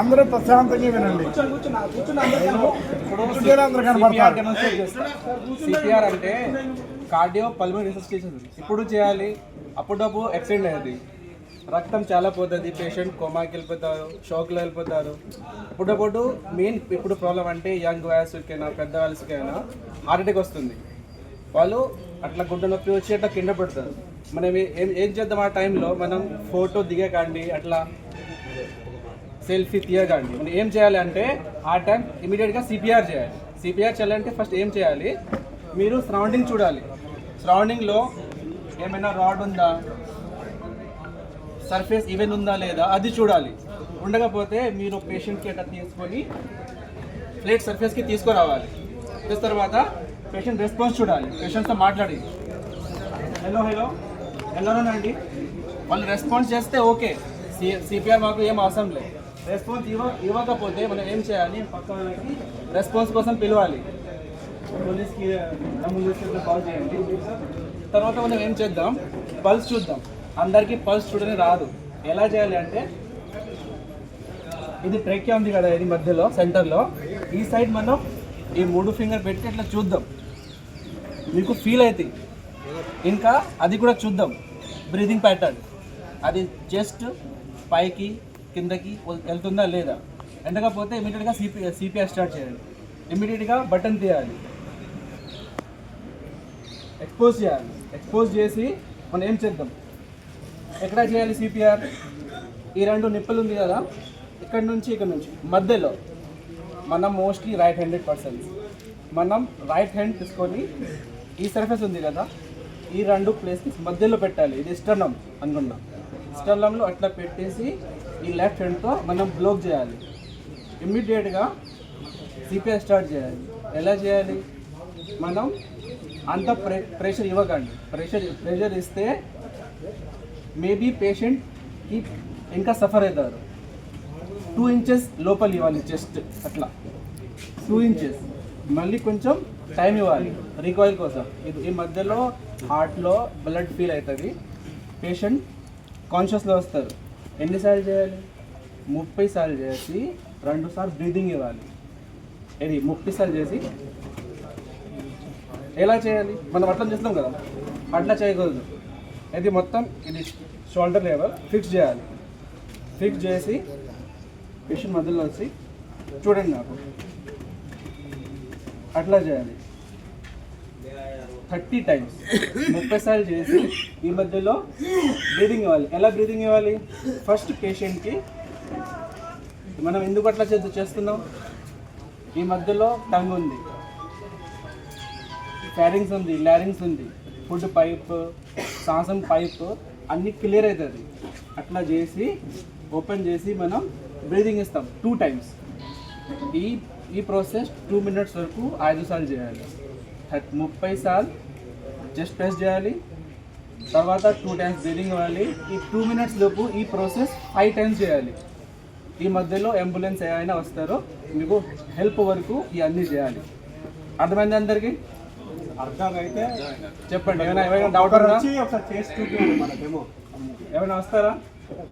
అందరూ ప్రశాంతంగా వినండి. సిపిఆర్ అంటే కార్డియో పల్మరీ రిసస్టేషన్ ఇప్పుడు చేయాలి అప్పుడప్పుడు ఎక్సిడెంట్ అయ్యేది. రక్తం చాలా పోతుంది పేషెంట్ కోమాకి వెళ్ళిపోతారు షోక్లో వెళ్ళిపోతారు. అప్పుడప్పుడు మెయిన్ ఇప్పుడు ప్రాబ్లం అంటే యంగ్ వయసుకైనా పెద్ద వయసుకైనా హార్ట్ అటాక్ వస్తుంది. వాళ్ళు అట్లా గుండె నొప్పి వచ్చి అట్లా కింద పడతారు. మనం ఏం ఏం చేద్దాం ఆ టైంలో మనం ఫోటో దిగకండి అట్లా సెల్ఫీ తీయకండి మనం ఏం చేయాలి అంటే ఆ టైం ఇమీడియట్గా సిపిఆర్ చేయాలి. సిపిఆర్ చేయాలంటే ఫస్ట్ ఏం చేయాలి? మీరు సరౌండింగ్ చూడాలి. సరౌండింగ్లో ఏమైనా రాడ్ ఉందా? సర్ఫేస్ ఈవెన్ ఉందా లేదా? అది చూడాలి. ఉండకపోతే మీరు పేషెంట్కి అట్లా తీసుకొని ప్లేట్ సర్ఫేస్కి తీసుకురావాలి. చేసిన తర్వాత పేషెంట్ రెస్పాన్స్ చూడాలి. పేషెంట్తో మాట్లాడి. హలో హలో హలోనండి వాళ్ళు రెస్పాన్స్ చేస్తే ఓకే సి సిపిఆర్ మాకు ఏం అవసరం లేదు. రెస్పాన్స్ ఇవ్వ ఇవ్వకపోతే మనం ఏం చేయాలి? పక్క వాళ్ళకి రెస్పాన్స్ కోసం పిలవాలి. పోలీస్కి అంబులెన్స్కి కాల్ చేయండి. తర్వాత మనం ఏం చేద్దాం? పల్స్ చూద్దాం. అందరికీ పల్స్ చూడని రాదు. ఎలా చేయాలి అంటే ఇది ట్రెక్కే ఉంది కదా ఇది మధ్యలో సెంటర్లో ఈ సైడ్ మనం ఈ మూడు ఫింగర్ పెట్టి ఇట్లా చూద్దాం. మీకు ఫీల్ అవుతాయి ఇంకా అది కూడా చూద్దాం. బ్రీతింగ్ ప్యాటర్న్ అది జస్ట్ పైకి కిందకి వెళ్తుందా లేదా? ఎండకపోతే ఇమీడియట్గా సిపి సిపిఆర్ స్టార్ట్ చేయాలి. ఇమీడియట్గా బటన్ తీయాలి. ఎక్స్పోజ్ చేయాలి. ఎక్స్పోజ్ చేసి మనం ఏం చేద్దాం? ఎక్కడ చేయాలి సిపిఆర్ ఈ రెండు నిప్పులు ఉంది కదా ఇక్కడ నుంచి ఇక్కడ నుంచి. మధ్యలో మనం మోస్ట్లీ రైట్ హ్యాండెడ్ పర్సన్స్ మనం రైట్ హ్యాండ్ తీసుకొని ఈ సర్ఫేస్ ఉంది కదా ఈ రెండు ప్లేస్కి మధ్యలో పెట్టాలి. ఇది ఇష్టం అనుకున్నాం ఇన్స్టాగ్రామ్లో అట్లా పెట్టేసి ఈ లెఫ్ట్ హ్యాండ్తో మనం బ్లోక్ చేయాలి. ఇమ్మీడియట్గా సిపిఆర్ స్టార్ట్ చేయాలి. ఎలా చేయాలి? మనం అంత ప్రె ప్రెషర్ ఇవ్వకండి. ప్రెషర్ ప్రెషర్ ఇస్తే మేబీ పేషెంట్కి ఇంకా సఫర్ అవుతారు. టూ ఇంచెస్ లోపల ఇవ్వాలి చెస్ట్ అట్లా. టూ ఇంచెస్ మళ్ళీ కొంచెం టైం ఇవ్వాలి. రికాయిల్ కోసం. ఇది ఈ మధ్యలో హార్ట్లో బ్లడ్ ఫీల్ అవుతుంది. పేషెంట్ కాన్షియస్లో వస్తారు. ఎన్నిసార్లు చేయాలి? ముప్పై సార్లు చేసి రెండు సార్లు బ్రీదింగ్ ఇవ్వాలి. ఇది ముప్పై సార్లు చేసి ఎలా చేయాలి? మనం అట్లా చేస్తాం కదా. అట్లా చేయకూడదు. ఇది మొత్తం ఇది షోల్డర్ లెవెల్ ఫిక్స్ చేయాలి. ఫిక్స్ చేసి పేషెంట్ మధ్యలో వచ్చి చూడండి నాకు. అట్లా చేయాలి. Thirty times. ముప్పై సార్లు చేసి ఈ మధ్యలో బ్రీదింగ్ ఇవ్వాలి. ఎలా బ్రీదింగ్ ఇవ్వాలి? ఫస్ట్ పేషెంట్కి మనం ఎందుకు అట్లా చేద్దు చేస్తున్నాం? ఈ మధ్యలో టంగ్ ఉంది. ఫ్యారింగ్స్ ఉంది ల్యారింగ్స్ ఉంది. ఫుడ్ పైప్ శ్వాసం పైప్ అన్నీ క్లియర్ అవుతుంది అట్లా చేసి ఓపెన్ చేసి మనం బ్రీదింగ్ ఇస్తాం. Two times. ఈ ఈ ప్రాసెస్ టూ మినిట్స్ వరకు ఐదు సార్లు చేయాలి. ముప్పై సార్లు జస్ట్ ప్రెస్ చేయాలి. తర్వాత టూ టైమ్స్ బ్రీదింగ్ ఇవ్వాలి. ఈ టూ మినిట్స్ లోపు ఈ ప్రాసెస్ ఫైవ్ టైమ్స్ చేయాలి. ఈ మధ్యలో అంబులెన్స్ ఏమైనా వస్తారో మీకు హెల్ప్ వరకు ఇవన్నీ చేయాలి. అర్థమైంది అందరికీ? అర్థమైతే చెప్పండి. ఏమైనా ఏమైనా డౌట్ ఏమైనా వస్తారా?